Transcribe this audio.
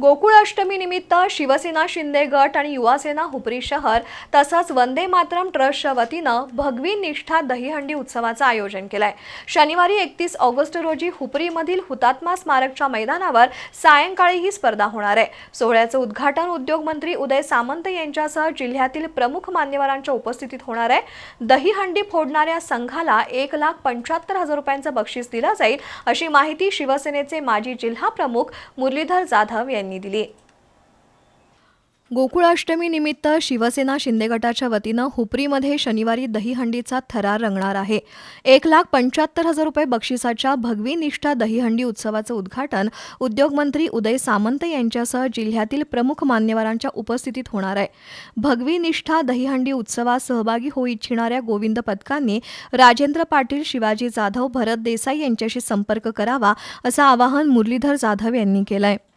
गोकुळ अष्टमी निमित्त शिवसेना शिंदे गट आणि युवासेना हुपरी शहर तसंच वंदे मातरम ट्रस्टच्या वतीनं भगवी निष्ठा दहीहंडी उत्सवाचं आयोजन केलंय. शनिवारी एकतीस ऑगस्ट रोजी हुपरीमधील हुतात्मा स्मारकच्या मैदानावर सायंकाळी ही स्पर्धा होणार आहे. सोहळ्याचं उद्घाटन उद्योग मंत्री उदय सामंत यांच्यासह जिल्ह्यातील प्रमुख मान्यवरांच्या उपस्थितीत होणार आहे. दहीहंडी फोडणाऱ्या संघाला एक लाख पंच्याहत्तर हजार रुपयांचं बक्षीस दिलं जाईल अशी माहिती शिवसेनेचे माजी जिल्हा प्रमुख मुरलीधर जाधव यांनी दिली. गोकुळाष्टमी निमित्त शिवसेना शिंदे गटाच्या वतीनं हुपरीमध्ये शनिवारी दहीहंडीचा थरार रंगणार आहे. एक लाख पंच्याहत्तर हजार रुपये बक्षिसाच्या भगवी निष्ठा दहीहंडी उत्सवाचं उद्घाटन उद्योगमंत्री उदय सामंत यांच्यासह जिल्ह्यातील प्रमुख मान्यवरांच्या उपस्थितीत होणार आहे. भगवी निष्ठा दहीहंडी उत्सवात सहभागी होऊ इच्छिणाऱ्या गोविंद पथकांनी राजेंद्र पाटील शिवाजी जाधव भरत देसाई यांच्याशी संपर्क करावा असं आवाहन मुरलीधर जाधव यांनी केलं आहे